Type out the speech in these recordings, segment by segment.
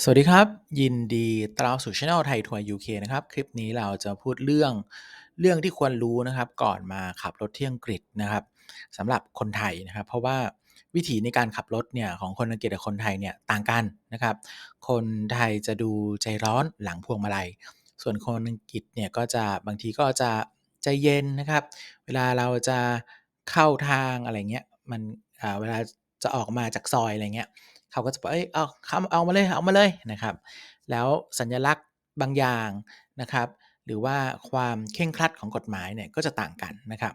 สวัสดีครับ ยินดีต้อนรับสู่ช่องไทยทัวร์ยูเคนะครับ คลิปนี้เราจะพูดเรื่องเรื่องที่ควรรู้นะครับ ก่อนมาขับรถที่อังกฤษนะครับสำหรับคนไทยนะครับ เพราะว่าวิถีในการขับรถเนี่ยของคนอังกฤษกับคนไทยเนี่ยต่างกันนะครับ คนไทยจะดูใจร้อนหลังพวงมาลัย ส่วนคนอังกฤษเนี่ยก็จะบางทีก็จะใจเย็นนะครับ เวลาเราจะเข้าทางอะไรเงี้ยมันเวลาจะออกมาจากซอยอะไรเงี้ย เขาก็จะบอกเอ้ยเอาเอาเอามาเลยเอามาเลยนะครับ แล้วสัญลักษณ์บางอย่างนะครับ หรือว่าความเคร่งครัดของกฎหมายเนี่ยก็จะต่างกันนะครับ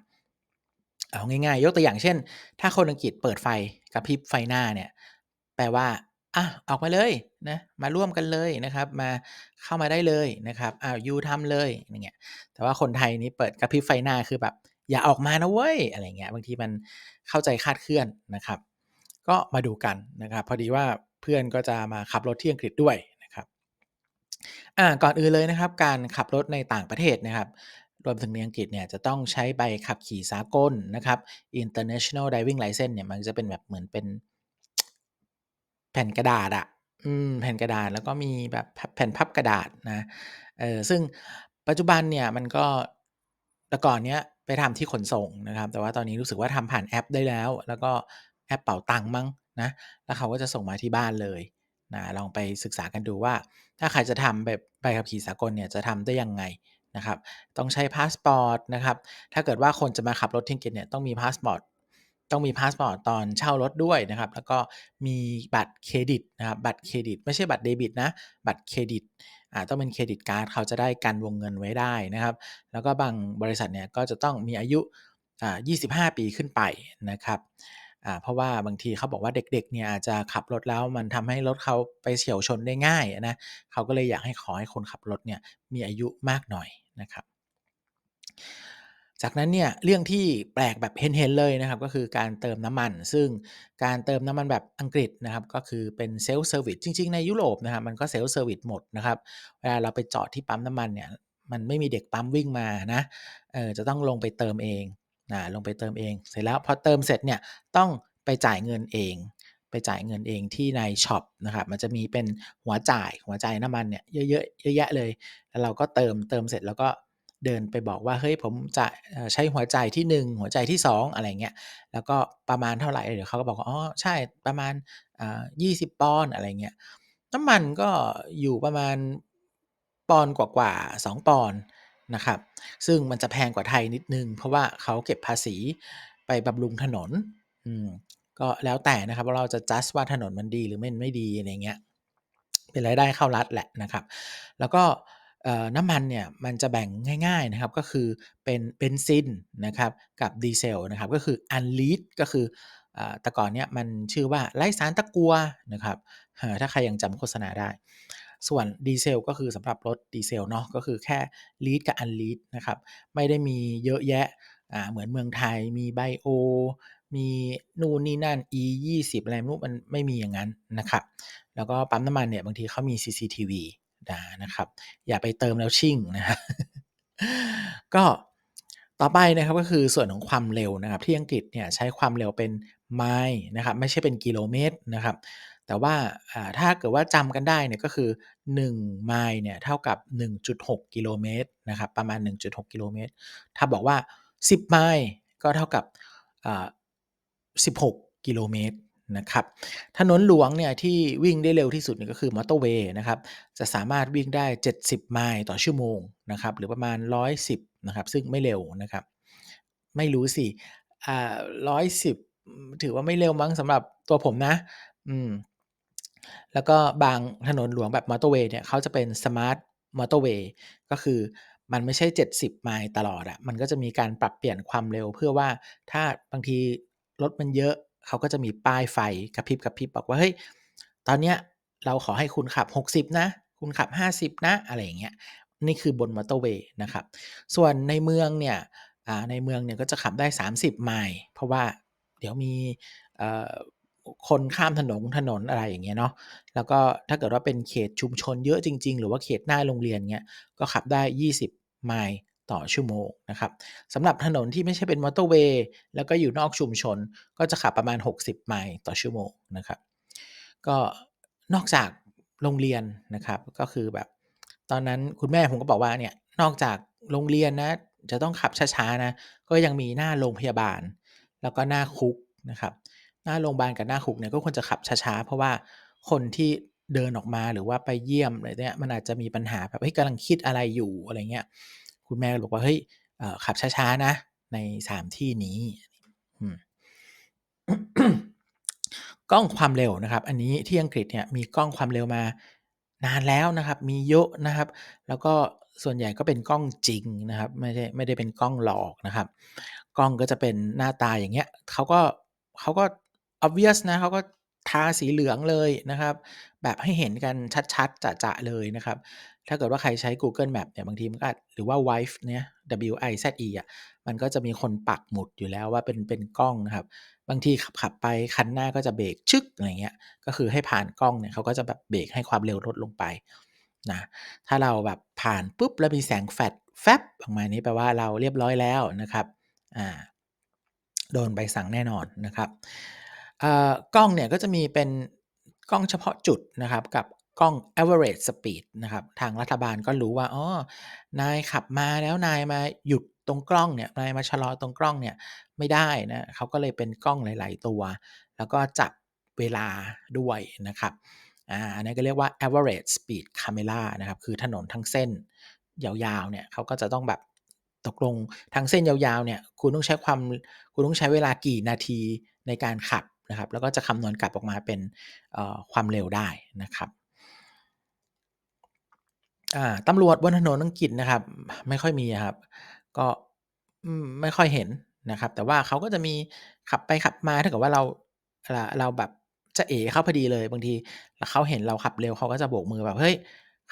เอาง่ายๆ ยกตัวอย่างเช่น ถ้าคนอังกฤษเปิดไฟกระพริบไฟหน้าเนี่ยแปลว่าอะออกมาเลยนะมาร่วมกันเลยนะครับมาเข้ามาได้เลยนะครับอ้าวยูทำเลยอย่างเงี้ยแต่ว่าคนไทยนี่เปิดกระพริบไฟหน้าคือแบบอย่าออกมานะเว้ยอะไรเงี้ยบางทีมันเข้าใจคาดเคลื่อนนะครับ ก็มาดูกันนะครับ พอดีว่าเพื่อนก็จะมาขับรถที่อังกฤษด้วยนะครับอ่าก่อนอื่นเลยนะครับ การขับรถในต่างประเทศนะครับรวมถึงในอังกฤษเนี่ยจะต้องใช้ใบขับขี่สากลนะครับ International Driving License เนี่ยมันจะเป็นแบบเหมือนเป็นแผ่นกระดาษอะอืมแผ่นกระดาษแล้วก็มีแบบแผ่นพับกระดาษนะเออซึ่งปัจจุบันเนี่ยมันก็แต่ก่อนเนี้ยไปทำที่ขนส่งนะครับ แต่ว่าตอนนี้รู้สึกว่าทำผ่านแอปได้แล้ว แล้วก็ แอปเป๋าตังมั้งนะแล้วเขาก็จะส่งมาที่บ้านเลยนะลองไปศึกษากันดูว่า ถ้าใครจะทำแบบใบขับขี่สากลเนี่ยจะทำได้ยังไงนะครับต้องใช้พาสปอร์ตนะครับถ้าเกิดว่าคนจะมาขับรถที่อังกฤษเนี่ยต้องมีพาสปอร์ตต้องมีพาสปอร์ตตอนเช่ารถด้วยนะครับ แล้วก็มีบัตรเครดิตนะครับบัตรเครดิต ไม่ใช่บัตรเดบิตนะบัตรเครดิตอ่าต้องเป็นเครดิตการ์ดเขาจะได้กันวงเงินไว้ได้นะครับ แล้วก็บางบริษัทเนี่ยก็จะต้องมีอายุอ่า25 ปีขึ้นไปนะครับ อ่าเพราะว่าบางทีเขาบอกว่าเด็กๆเนี่ยอาจจะขับรถแล้วมันทำให้รถเขาไปเฉียวชนได้ง่ายนะเขาก็เลยอยากให้ขอให้คนขับรถเนี่ยมีอายุมากหน่อยนะครับ จากนั้นเนี่ยเรื่องที่แปลกแบบเห็นๆเลยนะครับก็คือการเติมน้ำมัน ซึ่งการเติมน้ำมันแบบอังกฤษนะครับก็คือเป็นเซลฟ์เซอร์วิสจริง ๆ ในยุโรปนะครับมันก็เซลฟ์เซอร์วิสหมดนะครับเวลาเราไปจอดที่ปั๊มน้ำมันเนี่ยมันไม่มีเด็กปั๊มวิ่งมานะเออจะต้องลงไปเติมเอง นะลงไปเติมเอง เสร็จแล้วพอเติมเสร็จเนี่ยต้องไปจ่ายเงินเอง ไปจ่ายเงินเองที่ในช็อปนะครับมันจะมีเป็นหัวจ่ายหัวจ่ายน้ำมันเนี่ยเยอะๆเยอะแยะเลย แล้วเราก็เติมเติมเสร็จแล้วก็เดินไปบอกว่าเฮ้ยผมจะใช้หัวใจที่ 1 หัวใจที่ 2 อะไรเงี้ยแล้วก็ประมาณเท่าไหร่เดี๋ยวเขาก็บอกว่าอ๋อใช่ประมาณยี่สิบปอนด์อะไรเงี้ยน้ำมันก็อยู่ประมาณปอนด์กว่าๆสองปอนด์ นะครับ ซึ่งมันจะแพงกว่าไทยนิดนึง เพราะว่าเขาเก็บภาษีไปบำรุงถนน อืม ก็แล้วแต่นะครับว่าเราจะจัดว่าถนนมันดีหรือไม่ไม่ดีอะไรเงี้ย เป็นรายได้เข้ารัฐแหละนะครับ แล้วก็น้ำมันเนี่ยมันจะแบ่งง่าย ๆนะครับก็คือเป็นเบนซินนะครับกับดีเซลนะครับก็คืออันลีดก็คือแต่ก่อนเนี่ยมันชื่อว่าไร้สารตะกัวนะครับถ้าใครยังจำโฆษณาได้ ส่วนดีเซลก็คือสำหรับรถดีเซลเนาะก็คือแค่ลีดกับอันลีดนะครับไม่ได้มีเยอะแยะเหมือนเมืองไทยมีไบโอมีนู่นนี่นั่น e 2 0อะไรไม่รู้มันไม่มีอย่างนั้นนะครับ แล้วก็ปั๊มน้ำมันเนี่ยบางทีเขามี CCTV นะครับ อย่าไปเติมแล้วชิ่งนะฮะก็ต่อไปนะครับก็คือส่วนของความเร็วนะครับ ที่อังกฤษเนี่ยใช้ความเร็วเป็นไมล์นะครับ ไม่ใช่เป็นกิโลเมตรนะครับ แต่ว่า ถ้าเกิดว่าจำกันได้เนี่ย ก็คือ1ไมล์เนี่ยเท่ากับ 1.6 กิโลเมตรนะครับ ประมาณ 1.6 กิโลเมตร ถ้าบอกว่า 10 ไมล์ก็เท่ากับ16 กิโลเมตรนะครับ ถนนหลวงเนี่ยที่วิ่งได้เร็วที่สุดนี่ก็คือมอเตอร์เวย์นะครับ จะสามารถวิ่งได้ 70 ไมล์ต่อชั่วโมงนะครับ หรือประมาณ 110 นะครับ ซึ่งไม่เร็วนะครับ ไม่รู้สิ อ่า 110 ถือว่าไม่เร็วมั้งสำหรับตัวผมนะ อืม แล้วก็บางถนนหลวงแบบมอเตอร์เวย์เนี่ยเขาจะเป็นสมาร์ทมอเตอร์เวย์ก็คือมันไม่ใช่ 70 ไมล์ตลอดอะมันก็จะมีการปรับเปลี่ยนความเร็วเพื่อว่าถ้าบางทีรถมันเยอะ เขาก็จะมีป้ายไฟกระพริบกระพริบบอกว่าเฮ้ยตอนเนี้ยเราขอให้คุณขับ 60 นะ คุณขับ 50 นะ อะไรอย่างเงี้ยนี่คือบนมอเตอร์เวย์นะครับ ส่วนในเมืองเนี่ยในเมืองเนี่ยก็จะขับได้ 30 ไมล์เพราะว่าเดี๋ยวมี คนข้ามถนนถนนอะไรอย่างเงี้ยเนาะแล้วก็ถ้าเกิดว่าเป็นเขตชุมชนเยอะจริง ๆ หรือว่าเขตหน้าโรงเรียนเงี้ยก็ขับได้ 20 ไมล์ต่อชั่วโมงนะครับสำหรับถนนที่ไม่ใช่เป็นมอเตอร์เวย์แล้วก็อยู่นอกชุมชนก็จะขับประมาณ 60 ไมล์ต่อชั่วโมงนะครับก็นอกจากโรงเรียนนะครับก็คือแบบ ตอนนั้นคุณแม่ผมก็บอกว่าเนี่ยนอกจากโรงเรียนนะจะต้องขับช้าๆนะก็ยังมีหน้าโรงพยาบาล แล้วก็หน้าคุกนะครับ หน้าโรงพยาบาลกับหน้าคุกเนี่ยก็ควรจะขับช้าๆ เพราะว่าคนที่เดินออกมาหรือว่าไปเยี่ยมอะไรเนี่ยมันอาจจะมีปัญหาแบบเฮ้ยกำลังคิดอะไรอยู่อะไรเงี้ยคุณแม่บอกว่าเฮ้ยขับช้าๆนะ ในสามที่นี้กล้องความเร็วนะครับ อันนี้ที่อังกฤษเนี่ยมีกล้องความเร็วมานานแล้วนะครับ มีเยอะนะครับ แล้วก็ส่วนใหญ่ก็เป็นกล้องจริงนะครับ ไม่ได้ไม่ได้เป็นกล้องหลอกนะครับ กล้องก็จะเป็นหน้าตาอย่างเงี้ยเขาก็เขาก็ obvious นะ เขาก็ทาสีเหลืองเลยนะครับ แบบให้เห็นกันชัด ๆ จะๆ เลยนะครับ ถ้าเกิดว่าใครใช้ Google Map เนี่ย บางทีมันก็หรือว่า Wife เนี่ย W I Z E อะ มันก็จะมีคนปักหมุดอยู่แล้วว่าเป็นเป็นกล้องนะครับ บางทีขับขับไปคันหน้าก็จะเบรกชึกอะไรเงี้ย ก็คือให้ผ่านกล้องเนี่ยเขาก็จะแบบเบรกให้ความเร็วลดลงไปนะ ถ้าเราแบบผ่านปุ๊บแล้วมีแสงแฟลชแฟบออกมานี้แปลว่าเราเรียบร้อยแล้วนะครับ อ่า โดนใบสั่งแน่นอนนะครับ กล้องเนี่ยก็จะมีเป็นกล้องเฉพาะจุดนะครับ กับกล้อง average speed นะครับ ทางรัฐบาลก็รู้ว่าอ๋อนายขับมาแล้วนายมาหยุดตรงกล้องเนี่ยนายมาชะลอตรงกล้องเนี่ยไม่ได้นะเขาก็เลยเป็นกล้องหลาย ๆ ตัว แล้วก็จับเวลาด้วยนะครับอ่าอันนี้ก็เรียกว่า average speed camera นะครับ คือถนนทั้งเส้นยาวๆเนี่ยเขาก็จะต้องแบบตกลงทั้งเส้นยาวๆเนี่ยคุณต้องใช้ความคุณต้องใช้เวลากี่นาทีในการขับ นะครับแล้วก็จะคำนวณกลับออกมาเป็นความเร็วได้นะครับตำรวจบนถนนอังกฤษนะครับ ไม่ค่อยมีครับ ก็ไม่ค่อยเห็นนะครับ แต่ว่าเขาก็จะมีขับไปขับมาถ้าเกิดว่าเราเราแบบจะเอ๋เข้าพอดีเลยบางทีเขาเห็นเราขับเร็วเขาก็จะโบกมือแบบเฮ้ย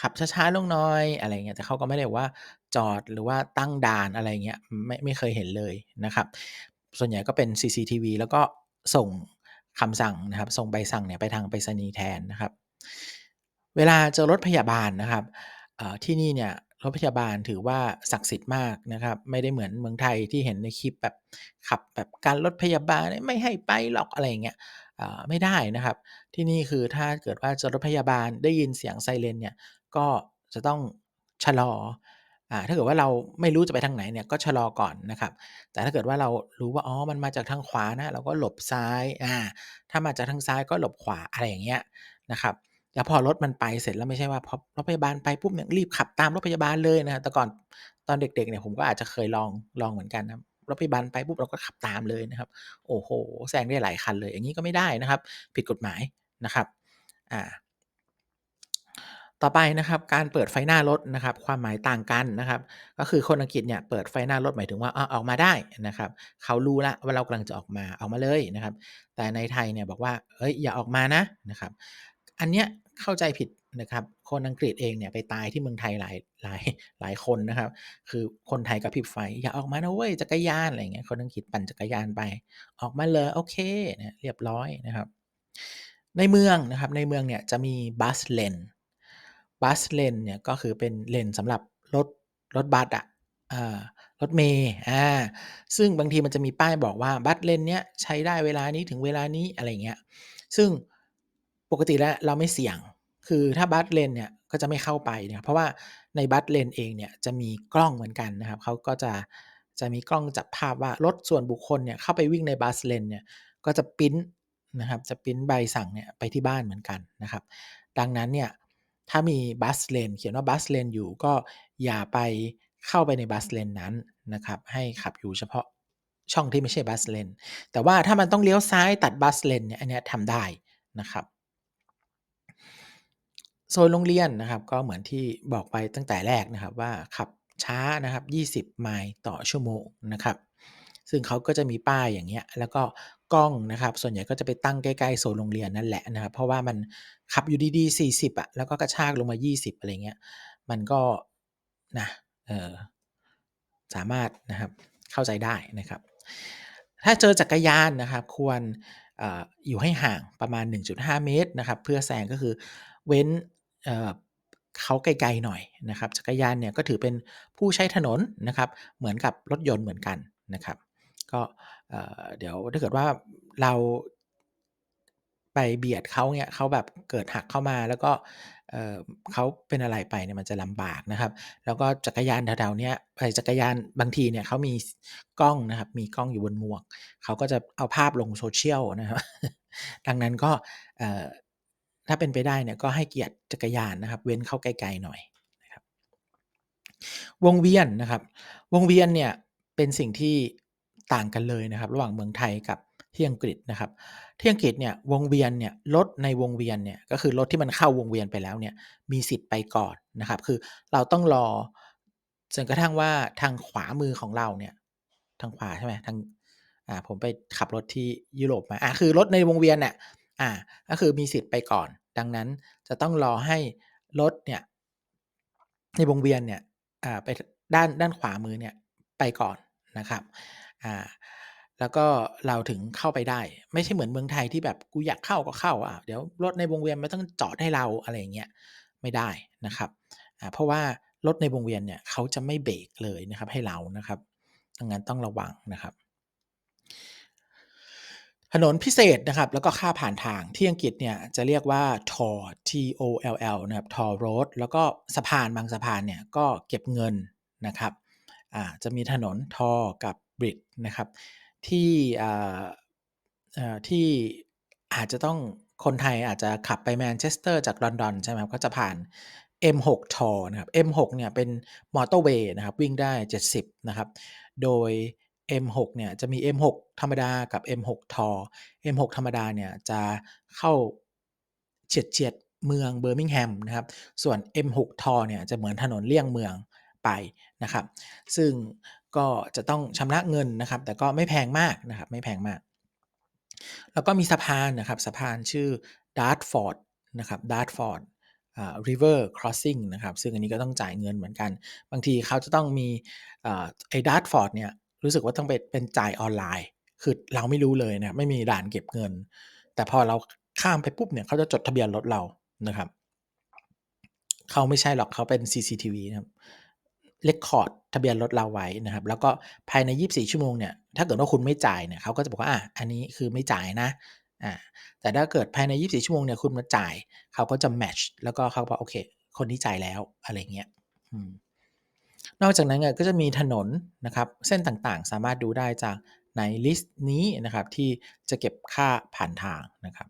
ขับช้าๆลงน้อยอะไรเงี้ยแต่เขาก็ไม่ได้ว่าจอดหรือว่าตั้งด่านอะไรเงี้ยไม่ไม่เคยเห็นเลยนะครับ ส่วนใหญ่ก็เป็น CCTV แล้วก็ส่ง คำสั่งนะครับส่งใบสั่งเนี่ยไปทางไปรษณีย์แทนนะครับ เวลาเจอรถพยาบาลนะครับที่นี่เนี่ยรถพยาบาลถือว่าศักดิ์สิทธิ์มากนะครับ ไม่ได้เหมือนเมืองไทยที่เห็นในคลิปแบบขับแบบการรถพยาบาลไม่ให้ไปหรอกอะไรเงี้ยไม่ได้นะครับ ที่นี่คือถ้าเกิดว่าจะรถพยาบาลได้ยินเสียงไซเรนเนี่ยก็จะต้องชะลอ อ่าถ้าเกิดว่าเราไม่รู้จะไปทางไหนเนี่ยก็ชะลอก่อนนะครับ แต่ถ้าเกิดว่าเรารู้ว่าอ๋อมันมาจากทางขวานะเราก็หลบซ้ายอ่าถ้ามาจากทางซ้ายก็หลบขวาอะไรอย่างเงี้ยนะครับแล้วพอรถมันไปเสร็จแล้วไม่ใช่ว่าพอรถพยาบาลไปปุ๊บเนี่ยรีบขับตามรถพยาบาลเลยนะแต่ก่อนตอนเด็กๆเนี่ยผมก็อาจจะเคยลองลองเหมือนกันนะรถพยาบาลไปปุ๊บเราก็ขับตามเลยนะครับ โอ้โหแซงได้หลายคันเลย อย่างนี้ก็ไม่ได้นะครับ ผิดกฎหมายนะครับ อ่า ต่อไปนะครับการเปิดไฟหน้ารถนะครับความหมายต่างกันนะครับ ก็คือคนอังกฤษเนี่ยเปิดไฟหน้ารถหมายถึงว่าออกมาได้นะครับ เขารู้ละว่าเรากำลังจะออกมาออกมาเลยนะครับ แต่ในไทยเนี่ยบอกว่าเอ้ยอย่าออกมานะนะครับ อันเนี้ยเข้าใจผิดนะครับ คนอังกฤษเองเนี่ยไปตายที่เมืองไทยหลายหลายหลายคนนะครับ คือคนไทยกับพิบไฟอย่าออกมานะเว้ยจักรยานอะไรเงี้ยคนอังกฤษปั่นจักรยานไป ออกมาเลยโอเคนะเรียบร้อยนะครับ ในเมืองนะครับในเมืองเนี่ยจะมีบัสเลน บัสเลนเนี่ยก็คือเป็นเลนสำหรับรถรถบัสอะรถเมย์อ่าซึ่งบางทีมันจะมีป้ายบอกว่าบัสเลนเนี้ยใช้ได้เวลานี้ถึงเวลานี้อะไรเงี้ยซึ่งปกติแล้วเราไม่เสี่ยง คือถ้าบัสเลนเนี่ยก็จะไม่เข้าไปนะเพราะว่าในบัสเลนเองเนี่ยจะมีกล้องเหมือนกันนะครับเขาก็จะจะมีกล้องจับภาพว่ารถส่วนบุคคลเนี่ยเข้าไปวิ่งในบัสเลนเนี่ยก็จะปิ้นนะครับจะปิ้นใบสั่งเนี่ยไปที่บ้านเหมือนกันนะครับ ดังนั้นเนี่ย ถ้ามีบัสเลนเขียนว่าบัสเลนอยู่ก็อย่าไปเข้าไปในบัสเลนนั้นนะครับ ให้ขับอยู่เฉพาะช่องที่ไม่ใช่บัสเลน แต่ว่าถ้ามันต้องเลี้ยวซ้ายตัดบัสเลนเนี่ยอันนี้ทำได้นะครับโซนโรงเรียนนะครับก็เหมือนที่บอกไปตั้งแต่แรกนะครับว่าขับช้านะครับ 20 ไมล์ต่อชั่วโมงนะครับ ซึ่งเขาก็จะมีป้ายอย่างเงี้ยแล้วก็ กล้องนะครับ ส่วนใหญ่ก็จะไปตั้งใกล้ๆโซนโรงเรียนนั่นแหละนะครับ เพราะว่ามันขับอยู่ดีๆ 40อะแล้วก็กระชากลงมา 20 อะไรเงี้ย มันก็นะเออสามารถนะครับเข้าใจได้นะครับ ถ้าเจอจักรยานนะครับ ควรออยู่ให้ห่างประมาณ 1.5 เมตรนะครับ เพื่อแซงก็คือเว้นเขาไกลๆหน่อยนะครับ จักรยานเนี่ยก็ถือเป็นผู้ใช้ถนนนะครับ เหมือนกับรถยนต์เหมือนกันนะครับ ก็ เดี๋ยวถ้าเกิดว่าเรา ไปเบียดเขาเนี่ยเขาแบบเกิดหักเข้ามา แล้วก็ เอ่อ เขาเป็นอะไรไปเนี่ยมันจะลำบากนะครับ แล้วก็จักรยานแถว ๆ เนี้ยไอ้จักรยานบางทีเนี่ยเขามีกล้องนะครับ มีกล้องอยู่บนหมวก เขาก็จะเอาภาพลง social นะครับ ดังนั้นก็ เอ่อ ถ้าเป็นไปได้เนี่ยก็ให้เกียรติจักรยานนะครับ เว้นเข้าไกลๆหน่อยนะครับ วงเวียนนะครับ วงเวียนเนี่ยเป็นสิ่งที่ ต่างกันเลยนะครับ ระหว่างเมืองไทยกับที่อังกฤษนะครับ ที่อังกฤษเนี่ยวงเวียนเนี่ยรถในวงเวียนเนี่ยก็คือรถที่มันเข้าวงเวียนไปแล้วเนี่ยมีสิทธิ์ไปก่อนนะครับ คือเราต้องรอจนกระทั่งว่าทางขวามือของเราเนี่ยทางขวาใช่ไหมทางอ่าผมไปขับรถที่ยุโรปมาอ่าคือรถในวงเวียนเนี่ยอ่าก็คือมีสิทธิ์ไปก่อน ดังนั้นจะต้องรอให้รถเนี่ยในวงเวียนเนี่ยอ่าไปด้านด้านขวามือเนี่ยไปก่อนนะครับ อ่า แล้วก็เราถึงเข้าไปได้ ไม่ใช่เหมือนเมืองไทยที่แบบกูอยากเข้าก็เข้าอะเดี๋ยวรถในวงเวียนไม่ต้องจอดให้เราอะไรอย่างเงี้ยไม่ได้นะครับอ่าเพราะว่ารถในวงเวียนเนี่ยเขาจะไม่เบรกเลยนะครับให้เรานะครับดังนั้นต้องระวังนะครับ ถนนพิเศษนะครับ แล้วก็ค่าผ่านทางที่อังกฤษเนี่ยจะเรียกว่า toll T O L L นะครับ toll road แล้วก็สะพานบางสะพานเนี่ยก็เก็บเงินนะครับ อ่าจะมีถนนทอกับ บริดนะครับที่ที่อาจจะต้องคนไทยอาจจะขับไปแมนเชสเตอร์จากลอนดอนใช่ไหมครับก็จะผ่าน M6 ทอนะครับ M6 เนี่ยเป็นมอเตอร์เวย์นะครับวิ่งได้ 70 นะครับ โดย M6 เนี่ยจะมี M6 ธรรมดากับ M6 ทอ M6 ธรรมดาเนี่ยจะเข้าเฉียดเฉียดเมืองเบอร์มิงแฮมนะครับ ส่วน M6 ทอเนี่ยจะเหมือนถนนเลี่ยงเมืองไปนะครับ ซึ่ง ก็จะต้องชำระเงินนะครับ แต่ก็ไม่แพงมากนะครับไม่แพงมาก แล้วก็มีสะพานนะครับสะพานชื่อ Dartford นะครับ Dartford อ่า River Crossing นะครับ ซึ่งอันนี้ก็ต้องจ่ายเงินเหมือนกัน บางทีเขาจะต้องมีอไอ้ Dartford เนี่ยรู้สึกว่าต้องเป็นเป็นจ่ายออนไลน์ คือเราไม่รู้เลยนะไม่มีด่านเก็บเงิน แต่พอเราข้ามไปปุ๊บเนี่ยเขาจะจดทะเบียนรถเรานะครับเขาไม่ใช่หรอกเขาเป็น CCTV นะครับ เลคคอร์ดทะเบียนรถเราไว้นะครับ แล้วก็ภายใน 24 ชั่วโมงเนี่ยถ้าเกิดว่าคุณไม่จ่ายเนี่ยเขาก็จะบอกว่าอะอันนี้คือไม่จ่ายนะอ่าแต่ถ้าเกิดภายใน 24 ชั่วโมงเนี่ยคุณมาจ่ายเขาก็จะแมทช์แล้วก็เขาบอกโอเค คนที่จ่ายแล้วอะไรเงี้ยนอกจากนั้นเนี่ยก็จะมีถนนนะครับเส้นต่างๆ สามารถดูได้จากในลิสต์นี้นะครับที่จะเก็บค่าผ่านทางนะครับ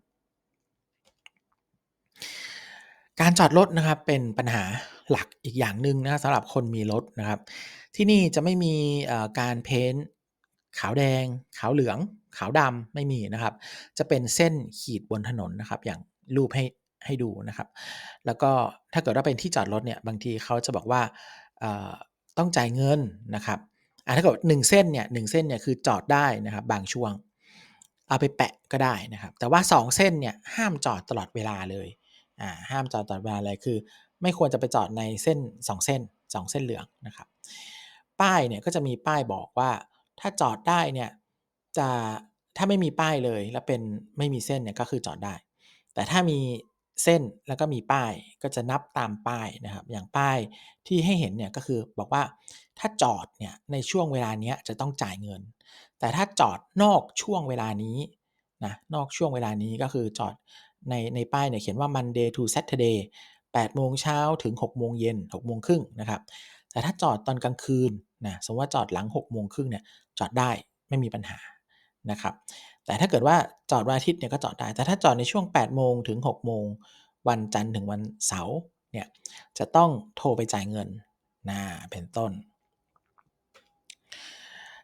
การจอดรถนะครับเป็นปัญหาหลักอีกอย่างหนึ่งนะสำหรับคนมีรถนะครับ ที่นี่จะไม่มีการเพ้นขาวแดง ขาวเหลือง ขาวดำไม่มีนะครับ จะเป็นเส้นขีดบนถนนนะครับ อย่างรูปให้ให้ดูนะครับ แล้วก็ถ้าเกิดว่าเป็นที่จอดรถเนี่ยบางทีเขาจะบอกว่าต้องจ่ายเงินนะครับถ้าเกิดหนึ่งเส้นเนี่ยหนึ่งเส้นเนี่ยคือจอดได้นะครับ บางช่วง เอาไปแปะก็ได้นะครับ แต่ว่า 2 เส้นเนี่ยห้ามจอดตลอดเวลาเลย อ่าห้ามจอดตลอดเวลาเลยคือ ไม่ควรจะไปจอดในเส้น 2 เส้น 2 เส้นเหลืองนะครับ ป้ายเนี่ยก็จะมีป้ายบอกว่าถ้าจอดได้เนี่ยจะถ้าไม่มีป้ายเลยแล้วเป็นไม่มีเส้นเนี่ยก็คือจอดได้ แต่ถ้ามีเส้นแล้วก็มีป้ายก็จะนับตามป้ายนะครับ อย่างป้ายที่ให้เห็นเนี่ยก็คือบอกว่าถ้าจอดเนี่ยในช่วงเวลานี้จะต้องจ่ายเงิน แต่ถ้าจอดนอกช่วงเวลานี้นะนอกช่วงเวลานี้ก็คือจอด ในในป้ายเนี่ยเขียนว่า Monday to Saturday 8โมงเช้าถึง6โมงเย็น6โมงครึ่งนะครับ แต่ถ้าจอดตอนกลางคืนนะสมมติว่าจอดหลัง6โมงครึ่งเนี่ยจอดได้ไม่มีปัญหานะครับ แต่ถ้าเกิดว่าจอดวันอาทิตย์เนี่ยก็จอดได้ แต่ถ้าจอดในช่วง8โมงถึง6โมงวันจันทร์ถึงวันเสาร์เนี่ยจะต้องโทรไปจ่ายเงินนะเป็นต้น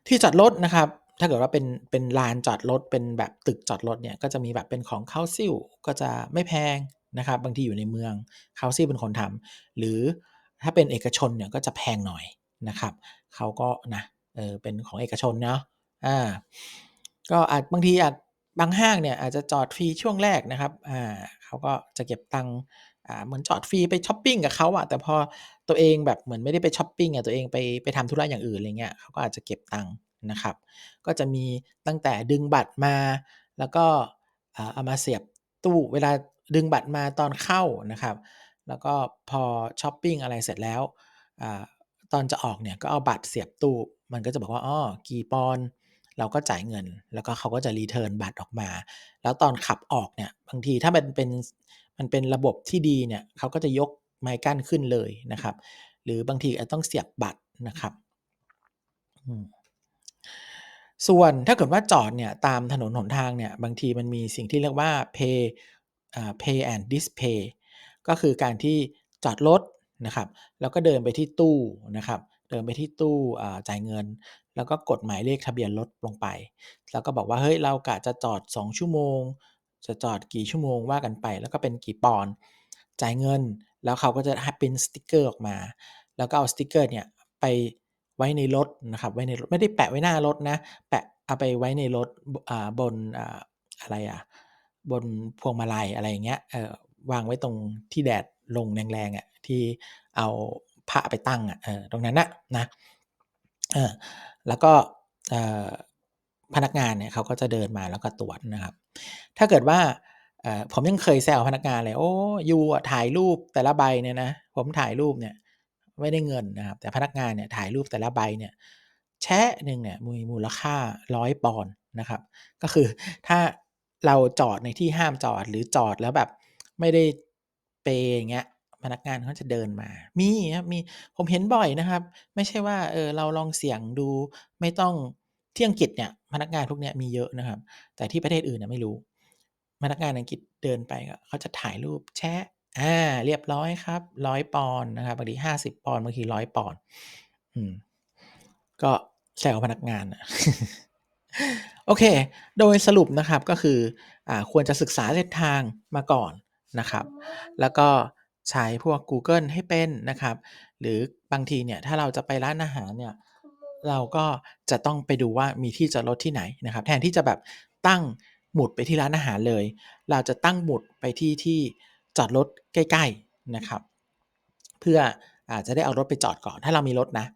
ที่จอดรถนะครับ ถ้าเกิดว่าเป็นเป็นลานจอดรถเป็นแบบตึกจอดรถเนี่ยก็จะมีแบบเป็นของเคาซิลก็จะไม่แพงนะครับ บางทีอยู่ในเมืองเคาซิลเป็นคนทำหรือถ้าเป็นเอกชนเนี่ยก็จะแพงหน่อยนะครับเขาก็นะเออเป็นของเอกชนเนาะอ่าก็อาจบางทีอาจบางห้างเนี่ยอาจจะจอดฟรีช่วงแรกนะครับอ่าเขาก็จะเก็บตังค์อ่าเหมือนจอดฟรีไปช้อปปิ้งกับเขาอะแต่พอตัวเองแบบเหมือนไม่ได้ไปช้อปปิ้งอะตัวเองไปไปทำธุระอย่างอื่นอะไรเงี้ยเขาก็อาจจะเก็บตังค์ นะครับ ก็จะมีตั้งแต่ดึงบัตรมา แล้วก็เอามาเสียบตู้เวลาดึงบัตรมาตอนเข้านะครับ แล้วก็พอช้อปปิ้งอะไรเสร็จแล้วอตอนจะออกเนี่ยก็เอาบัตรเสียบตู้ มันก็จะบอกว่าอ๋อกี่ปอนเราก็จ่ายเงิน แล้วก็เขาก็จะรีเทิร์นบัตรออกมา แล้วตอนขับออกเนี่ยบางทีถ้ามันเป็นมันเป็นระบบที่ดีเนี่ยเขาก็จะยกไม้กั้นขึ้นเลยนะครับ หรือบางทีอาจต้องเสียบบัตรนะครับ อืม ส่วนถ้าเกิดว่าจอดเนี่ยตามถนนหนทางเนี่ย บางทีมันมีสิ่งที่เรียกว่า pay อ่า pay and display ก็คือการที่จอดรถนะครับ แล้วก็เดินไปที่ตู้นะครับ เดินไปที่ตู้อ่าจ่ายเงิน แล้วก็กดหมายเลขทะเบียนรถลงไป แล้วก็บอกว่าเฮ้ยเรากะจะจอด 2 ชั่วโมง จะจอดกี่ชั่วโมงว่ากันไป แล้วก็เป็นกี่ปอนจ่ายเงิน แล้วเขาก็จะให้เปริ้นสติกเกอร์ออกมา แล้วก็เอาสติกเกอร์เนี่ยไป ว้ในรถนะครับไว้ในรถไม่ได้แปะไว้หน้ารถนะ แปะเอาไปไว้ในรถอ่าบนอ่าอะไรอะบนพวงมาลัยอะไรอย่างเงี้ยเออวางไว้ตรงที่แดดลงแรงๆอะที่เอาพระไปตั้งอะเออตรงนั้นนะนะเออแล้วก็เออพนักงานเนี่ยเขาก็จะเดินมาแล้วก็ตรวจนะครับ ถ้าเกิดว่าเออผมยังเคยแซวพนักงานเลยโอ้ยูอะถ่ายรูปแต่ละใบเนี่ยนะผมถ่ายรูปเนี่ย ไม่ได้เงินนะครับ แต่พนักงานเนี่ยถ่ายรูปแต่ละใบเนี่ยแชะหนึ่งเนี่ยมีมูลค่าร้อยปอนด์นะครับ ก็คือถ้าเราจอดในที่ห้ามจอดหรือจอดแล้วแบบไม่ได้เปย์อย่างเงี้ยพนักงานเขาจะเดินมา มีครับมีผมเห็นบ่อยนะครับ ไม่ใช่ว่าเออเราลองเสี่ยงดูไม่ต้องเที่อังกฤษเนี่ยพนักงานพวกเนี้ยมีเยอะนะครับ แต่ที่ประเทศอื่นน่ะไม่รู้ พนักงานอังกฤษเดินไปเขาจะถ่ายรูปแชะ อา เรียบร้อยครับร้อยปอนด์นะครับ บางที 50 ปอนด์ บางทีร้อยปอนด์ อืม ก็แซวพนักงานน่ะ โอเค โดยสรุปนะครับ ก็คือ อ่า ควรจะศึกษาเส้นทางมาก่อนนะครับ แล้วก็ใช้พวกกูเกิลให้เป็นนะครับ หรือบางทีเนี่ย ถ้าเราจะไปร้านอาหารเนี่ย เราก็จะต้องไปดูว่ามีที่จอดรถที่ไหนนะครับ แทนที่จะแบบตั้งหมุดไปที่ร้านอาหารเลย เราจะตั้งหมุดไปที่ที่ จอดรถใกล้ๆนะครับ เพื่ออาจะได้เอารถไปจอดก่อน ถ้าเรามีรถนะ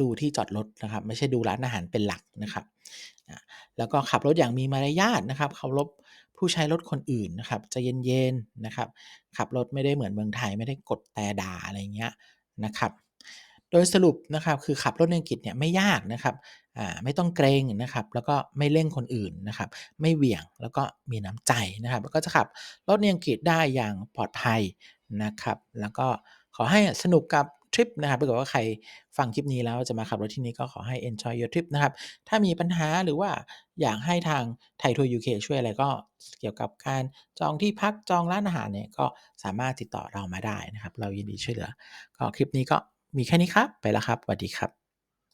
ดูที่จอดรถนะครับ ไม่ใช่ดูร้านอาหารเป็นหลักนะครับแล้วก็ขับรถอย่างมีมารยาทนะครับเคารพผู้ใช้รถคนอื่นนะครับจะเย็นๆนะครับ ขับรถไม่ได้เหมือนเมืองไทยไม่ได้กดแต่ด่าอะไรเงี้ยนะครับ ดยสรุปนะครับคือขับรถในอังกฤษเนี่ยไม่ยากนะครับไม่ต้องเกรงนะครับแล้วก็ไม่เร่งคนอื่นนะครับไม่เหวี่ยงแล้วก็มีน้ำใจนะครับแล้วก็จะขับรถในอังกฤษได้อย่างปลอดภัยนะครับแล้วก็ขอให้สนุกกับทริปนะครับถ้าเกิดว่าใครฟังคลิปนี้แล้วจะมาขับรถที่นี่ก็ขอให้ enjoy your trip นะครับ ถ้ามีปัญหาหรือว่าอยากให้ทางไทยทัวร์ UK ช่วยอะไรก็เกี่ยวกับการจองที่พักจองร้านอาหารเนี่ยก็สามารถติดต่อเรามาได้นะครับ เรายินดีช่วยเหลือ ก็คลิปนี้ก็ มีแค่นี้ครับ ไปแล้วครับสวัสดีครับ